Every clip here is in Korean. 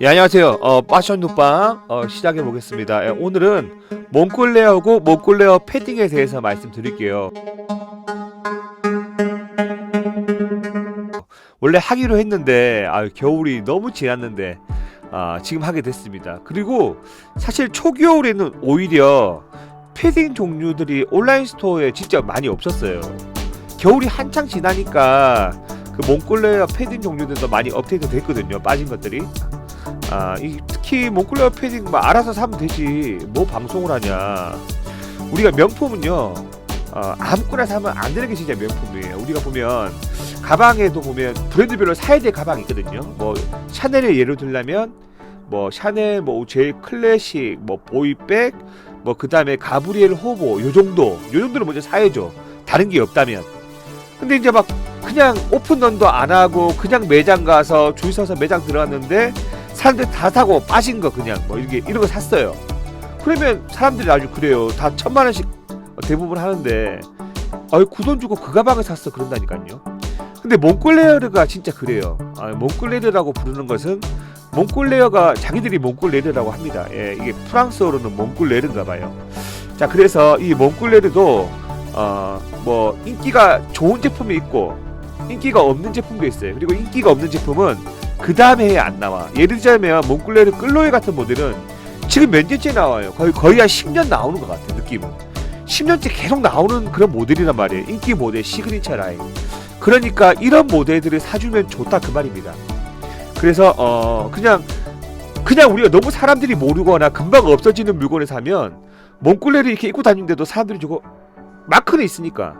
예, 안녕하세요. 어, 파션 눕방 어, 시작해 보겠습니다. 예, 오늘은 몽골레어고 몽골레어 패딩에 대해서 말씀드릴게요. 원래 하기로 했는데 아, 겨울이 너무 지났는데 아, 지금 하게 됐습니다. 그리고 사실 초겨울에는 오히려 패딩 종류들이 온라인 스토어에 진짜 많이 없었어요. 겨울이 한창 지나니까 그 몽골레어 패딩 종류들도 많이 업데이트 됐거든요. 빠진 것들이. 아, 이 특히 몽골레어 패딩 뭐 알아서 사면 되지. 뭐 방송을 하냐. 우리가 명품은요. 어, 아무거나 사면 안 되는 게 진짜 명품이에요. 우리가 보면 가방에도 보면 브랜드별로 사야 될 가방이 있거든요. 뭐 샤넬을 예로 들자면 뭐 샤넬 뭐 제일 클래식 뭐 보이백 뭐 그다음에 가브리엘 호보 요 정도. 요 정도는 먼저 사야죠. 다른 게 없다면. 근데 이제 막 그냥 오픈런도 안 하고 그냥 매장 가서 줄 서서 매장 들어갔는데 사람들 다 사고 빠진 거 그냥 뭐 이렇게 이런 거 샀어요. 그러면 사람들이 아주 그래요. 다 천만 원씩 대부분 하는데 아유 구돈 주고 그 가방을 샀어 그런다니까요. 근데 몽골레어가 진짜 그래요. 아, 몽골레어라고 부르는 것은 몽골레어가 자기들이 몽골레어라고 합니다. 예, 이게 프랑스어로는 몽골레어인가 봐요. 자, 그래서 이 몽골레어도 어, 뭐 인기가 좋은 제품이 있고 인기가 없는 제품도 있어요. 그리고 인기가 없는 제품은 그 다음에 해안 나와. 예를 들자면 몽골레르 끌로이 같은 모델은 지금 몇 년째 나와요. 거의 거의 한 10년 나오는 것 같아 느낌은. 10년째 계속 나오는 그런 모델이란 말이에요. 인기 모델 시그니처 라인. 그러니까 이런 모델들을 사주면 좋다 그 말입니다. 그래서 어 그냥 그냥 우리가 너무 사람들이 모르거나 금방 없어지는 물건을 사면 몽골레를 이렇게 입고 다니는데도 사람들이 저거 마크는 있으니까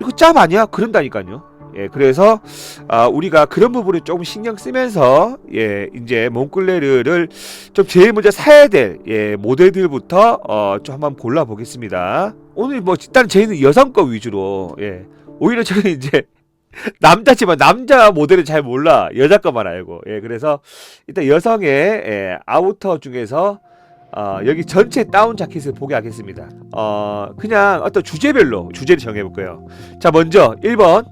이거 짭 아니야? 그런다니까요. 예, 그래서 아, 우리가 그런 부분을 조금 신경 쓰면서 예, 이제 몽클레르를 좀 제일 먼저 사야 될 예, 모델들부터 어, 좀 한번 골라 보겠습니다. 오늘 뭐 일단 저희는 여성 거 위주로 예. 오히려 저는 이제 남자지만 남자 모델은 잘 몰라 여자 거만 알고 예 그래서 일단 여성의 예, 아우터 중에서 어, 여기 전체 다운 자켓을 보게 하겠습니다. 어, 그냥 어떤 주제별로 주제를 정해볼 거예요. 자, 먼저 1번.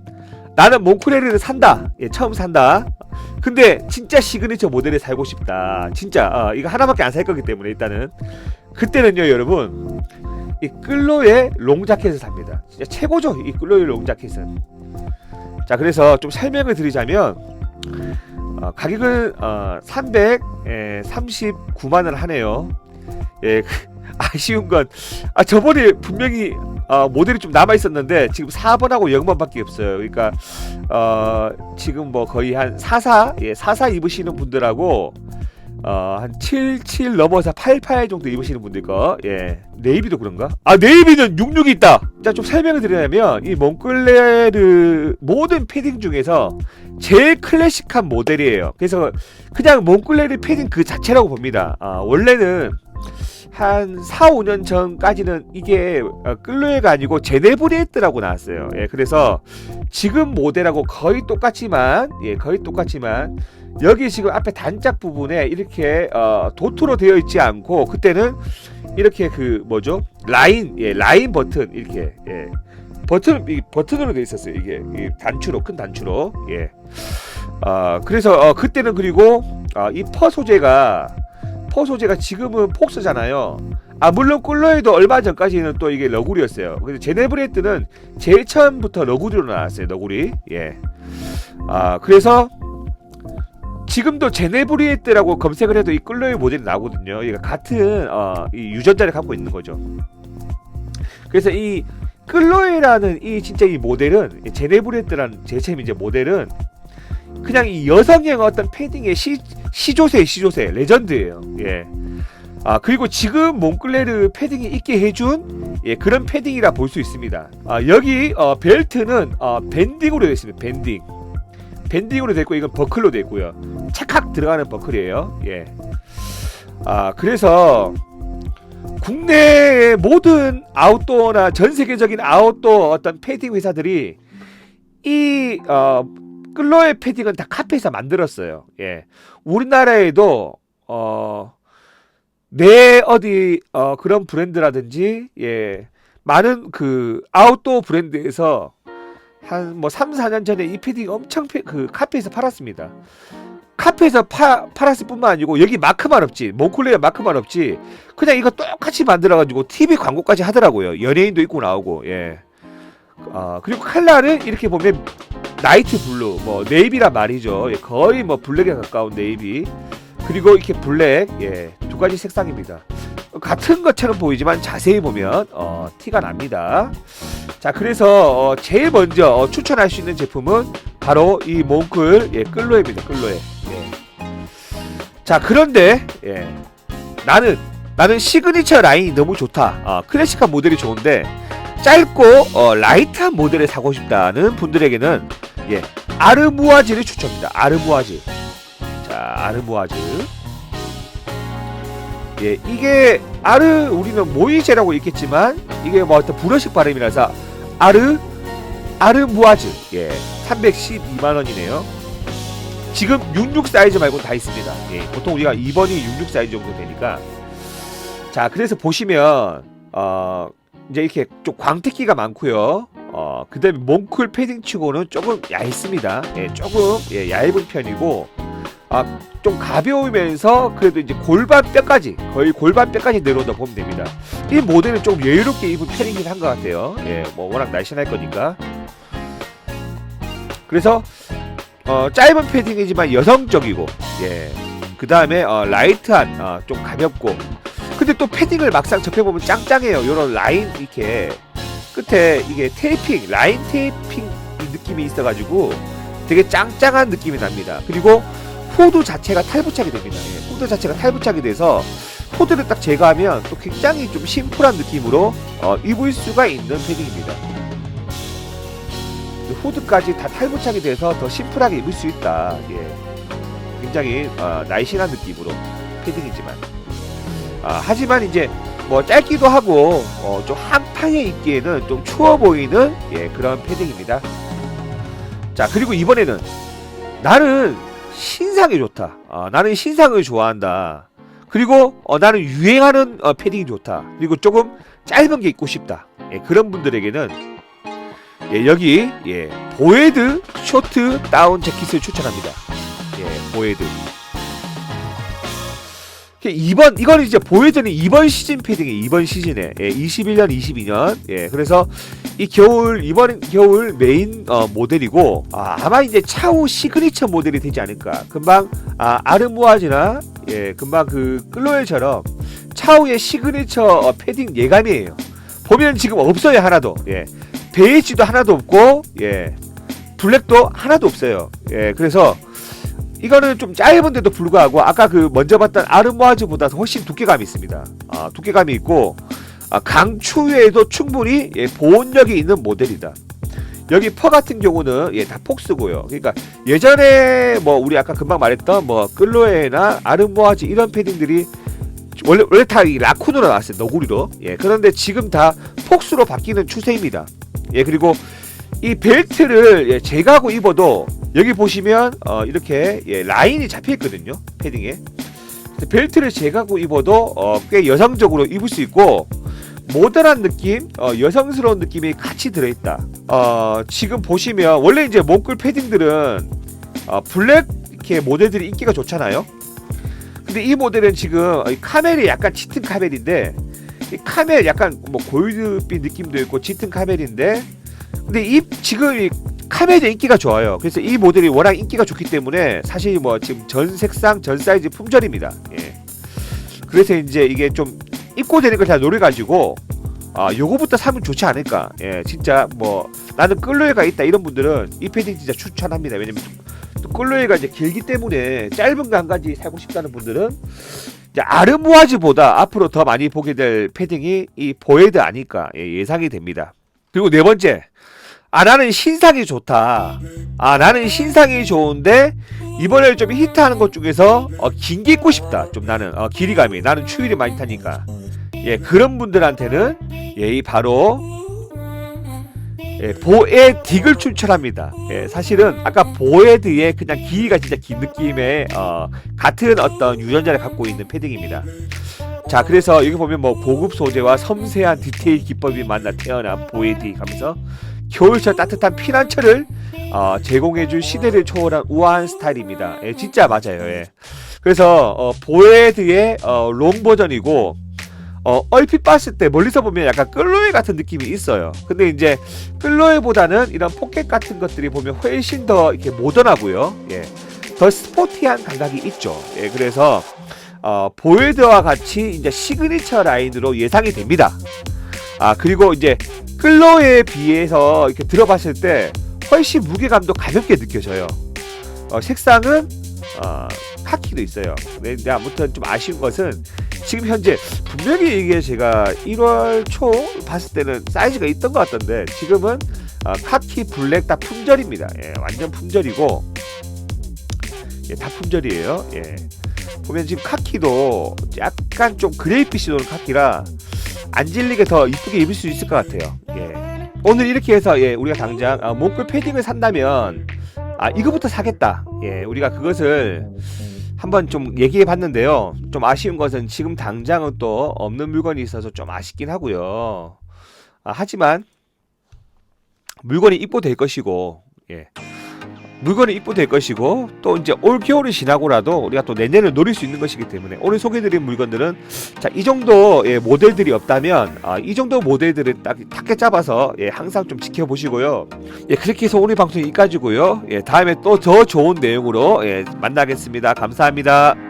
나는 몽크레르를 산다. 예, 처음 산다. 근데 진짜 시그니처 모델을 살고 싶다. 진짜 어, 이거 하나밖에 안 살 거기 때문에 일단은 그때는요, 여러분. 이 끌로의 롱 자켓을 삽니다. 진짜 최고죠. 이 끌로의 롱 자켓은. 자, 그래서 좀 설명을 드리자면 어, 가격은 어, 339만 원 하네요. 예, 그, 아쉬운 건, 아, 저번에 분명히, 어, 모델이 좀 남아 있었는데, 지금 4번하고 0번밖에 없어요. 그러니까, 어, 지금 뭐 거의 한 44, 예, 44 입으시는 분들하고, 어, 한 77 넘어서 88 정도 입으시는 분들 거, 예. 네이비도 그런가? 아, 네이비는 66이 있다! 자, 좀 설명을 드리자면, 이 몽클레르 모든 패딩 중에서 제일 클래식한 모델이에요. 그래서 그냥 몽클레르 패딩 그 자체라고 봅니다. 아, 원래는 한 4, 5년 전까지는 이게 어, 끌로에가 아니고 제네브리에트라고 나왔어요. 예, 그래서 지금 모델하고 거의 똑같지만, 예, 거의 똑같지만 여기 지금 앞에 단짝 부분에 이렇게 어, 도트로 되어 있지 않고 그때는 이렇게 그 뭐죠 라인, 예, 라인 버튼 이렇게 예. 버튼 이 버튼으로 되어 있었어요 이게 이 단추로 큰 단추로 예. 어, 그래서 어, 그때는 그리고 어, 이퍼 소재가 퍼 소재가 지금은 폭스잖아요. 아 물론 꿀러에도 얼마 전까지는 또 이게 러구리였어요. 근데 제네브레트는 제일 처음부터 러구리로 나왔어요. 러구리. 예. 아 그래서 지금도 제네브리에트라고 검색을 해도 이 꿀러의 모델이 나오거든요. 얘가 같은 어, 이 유전자를 갖고 있는 거죠. 그래서 이 끌로에라는 이 진짜 이 모델은 이 제네브레트라는 제체임 이제 모델은 그냥 이 여성형 어떤 패딩의 시, 시조새 시조새 레전드예요. 예. 아 그리고 지금 몽클레르 패딩이 있게 해준 예, 그런 패딩이라 볼 수 있습니다. 아 여기 어, 벨트는 어, 밴딩으로 되어 있습니다. 밴딩. 밴딩으로 되어 있고 이건 버클로 되어 있고요. 착착 들어가는 버클이에요. 예. 아 그래서 국내의 모든 아웃도어나 전 세계적인 아웃도어 어떤 패딩 회사들이 이 어, 끌로의 패딩은 다 카페에서 만들었어요. 예. 우리나라에도 어, 내 어디 어, 그런 브랜드라든지 예. 많은 그 아웃도어 브랜드에서 한 뭐 3, 4년 전에 이 패딩 엄청 패, 그 카페에서 팔았습니다. 카페에서 파, 팔았을 뿐만 아니고 여기 마크만 없지 몽클레어 마크만 없지 그냥 이거 똑같이 만들어가지고 TV 광고까지 하더라고요 연예인도 있고 나오고 예. 아 그리고 칼라는 이렇게 보면 나이트 블루 뭐 네이비란 말이죠. 예, 거의 뭐 블랙에 가까운 네이비. 그리고 이렇게 블랙 예 두 가지 색상입니다. 같은 것처럼 보이지만 자세히 보면 어, 티가 납니다. 자 그래서 어, 제일 먼저 어, 추천할 수 있는 제품은 바로 이 몽클 예, 끌로에입니다 끌로에. 예. 자 그런데 예, 나는 나는 시그니처 라인이 너무 좋다. 어, 클래식한 모델이 좋은데 짧고 어, 라이트한 모델을 사고 싶다는 분들에게는 예, 아르무아즈를 추천합니다. 아르무아즈. 자, 아르무아즈. 예, 이게 아르 우리는 모이제라고 읽겠지만 이게 뭐 어떤 불어식 발음이라서 아르 아르무아즈. 예, 312만 원이네요. 지금 66 사이즈 말고는 다 있습니다. 예, 보통 우리가 2번이 66 사이즈 정도 되니까 자, 그래서 보시면 어 이제 이렇게 좀 광택기가 많고요. 어 그 다음에 몽클 패딩 치고는 조금 얇습니다. 예, 조금 예, 얇은 편이고 아 좀 가벼우면서 그래도 이제 골반 뼈까지 거의 골반 뼈까지 내려온다 보면 됩니다. 이 모델은 좀 여유롭게 입은 편이긴 한 것 같아요. 예, 뭐 워낙 날씬할 거니까. 그래서 어, 짧은 패딩이지만 여성적이고 예. 그 다음에 어, 라이트한 어, 좀 가볍고 근데 또 패딩을 막상 접해보면 짱짱해요. 요런 라인 이렇게 끝에 이게 테이핑, 라인 테이핑 이 느낌이 있어가지고 되게 짱짱한 느낌이 납니다. 그리고 후드 자체가 탈부착이 됩니다. 예, 후드 자체가 탈부착이 돼서 후드를 딱 제거하면 또 굉장히 좀 심플한 느낌으로 어, 입을 수가 있는 패딩입니다. 그 후드까지 다 탈부착이 돼서 더 심플하게 입을 수 있다. 예. 굉장히 어, 날씬한 느낌으로 패딩이지만. 아, 하지만 이제 뭐 짧기도 하고 어, 좀한 탕에 입기에는 좀 추워 보이는 예, 그런 패딩입니다. 자 그리고 이번에는 나는 신상이 좋다. 아, 나는 신상을 좋아한다. 그리고 어, 나는 유행하는 어, 패딩이 좋다. 그리고 조금 짧은 게 입고 싶다. 예, 그런 분들에게는 예, 여기 예, 보헤드 쇼트 다운 재킷을 추천합니다. 예, 보헤드. 이번 이거는 이제 보여드는 이번 시즌 패딩이 이번 시즌에. 예, 21년 22년. 예 그래서 이 겨울 이번 겨울 메인 어, 모델이고 아, 아마 이제 차후 시그니처 모델이 되지 않을까. 금방 아, 아르무아즈나 예 금방 그 끌로엘처럼 차후의 시그니처 어, 패딩 예감이에요. 보면 지금 없어요 하나도. 예 베이지도 하나도 없고 예 블랙도 하나도 없어요. 예 그래서 이거는 좀 짧은데도 불구하고 아까 그 먼저 봤던 아르모아즈보다 훨씬 두께감이 있습니다. 아, 두께감이 있고 아, 강추위에도 충분히 예, 보온력이 있는 모델이다. 여기 퍼 같은 경우는 예, 다 폭스고요. 그러니까 예전에 뭐 우리 아까 금방 말했던 뭐 끌로에나 아르모아즈 이런 패딩들이 원래 원래 다 이 라쿤으로 나왔어요. 너구리로. 예. 그런데 지금 다 폭스로 바뀌는 추세입니다. 예. 그리고 이 벨트를 예, 제거하고 입어도 여기 보시면 어, 이렇게 예, 라인이 잡혀 있거든요 패딩에 벨트를 제거하고 입어도 어, 꽤 여성적으로 입을 수 있고 모던한 느낌, 어, 여성스러운 느낌이 같이 들어있다. 어, 지금 보시면 원래 이제 목글 패딩들은 어, 블랙 이렇게 모델들이 인기가 좋잖아요. 근데 이 모델은 지금 이 카멜이 약간 짙은 카멜인데 이 카멜 약간 뭐 골드빛 느낌도 있고 짙은 카멜인데 근데 이 지금 이 카멜의 인기가 좋아요. 그래서 이 모델이 워낙 인기가 좋기 때문에 사실 뭐 지금 전 색상 전 사이즈 품절입니다. 예. 그래서 이제 이게 좀 입고 되는 걸 다 노려가지고 아 요거부터 사면 좋지 않을까. 예, 진짜 뭐 나는 끌로에가 있다 이런 분들은 이 패딩 진짜 추천합니다. 왜냐면 또 끌로에가 이제 길기 때문에 짧은 거 한 가지 사고 싶다는 분들은 아르무아즈보다 앞으로 더 많이 보게 될 패딩이 이 보헤드 아닐까 예, 예상이 됩니다. 그리고 네 번째 아 나는 신상이 좋다. 아 나는 신상이 좋은데 이번에 좀 히트하는 것 중에서 어, 긴게 입고 싶다. 좀 나는 어, 길이감이 나는 추위를 많이 타니까 예 그런 분들한테는 예이 바로 예, 보에 딕을 추천합니다. 예, 사실은 아까 보헤드의 그냥 길이가 진짜 긴 느낌의 어, 같은 어떤 유전자를 갖고 있는 패딩입니다. 자, 그래서 여기 보면 뭐 고급 소재와 섬세한 디테일 기법이 만나 태어난 보헤드 하면서 겨울철 따뜻한 피난처를 어, 제공해줄 시대를 초월한 우아한 스타일입니다. 예, 진짜 맞아요. 예. 그래서 어, 보헤드의 어, 롱 버전이고 어, 얼핏 봤을 때 멀리서 보면 약간 끌로에 같은 느낌이 있어요. 근데 이제 끌로에보다는 이런 포켓 같은 것들이 보면 훨씬 더 이렇게 모던하고요. 예. 더 스포티한 감각이 있죠. 예, 그래서 어, 보헤드와 같이 이제 시그니처 라인으로 예상이 됩니다. 아 그리고 이제 끌로에 비해서 이렇게 들어봤을 때 훨씬 무게감도 가볍게 느껴져요. 어, 색상은 어, 카키도 있어요. 근데 아무튼 좀 아쉬운 것은 지금 현재 분명히 이게 제가 1월 초 봤을 때는 사이즈가 있던 것 같던데 지금은 어, 카키 블랙 다 품절입니다. 예, 완전 품절이고 예, 다 품절이에요. 예. 보면 지금 카키도 약간 좀 그레이피시 도는 카키라 안 질리게 더 이쁘게 입을 수 있을 것 같아요. 예. 오늘 이렇게 해서 예, 우리가 당장 아, 목글 패딩을 산다면 아 이거부터 사겠다. 예, 우리가 그것을 한번 좀 얘기해 봤는데요. 좀 아쉬운 것은 지금 당장은 또 없는 물건이 있어서 좀 아쉽긴 하고요. 아, 하지만 물건이 입고될 것이고 예. 물건이 입고될 것이고 또 이제 올 겨울이 지나고라도 우리가 또 내년을 노릴 수 있는 것이기 때문에 오늘 소개드린 물건들은 자 이 정도 예, 모델들이 없다면 아, 이 정도 모델들을 딱 탁게 잡아서 예, 항상 좀 지켜보시고요. 예, 그렇게 해서 오늘 방송 여기까지고요. 예, 다음에 또 더 좋은 내용으로 예, 만나겠습니다. 감사합니다.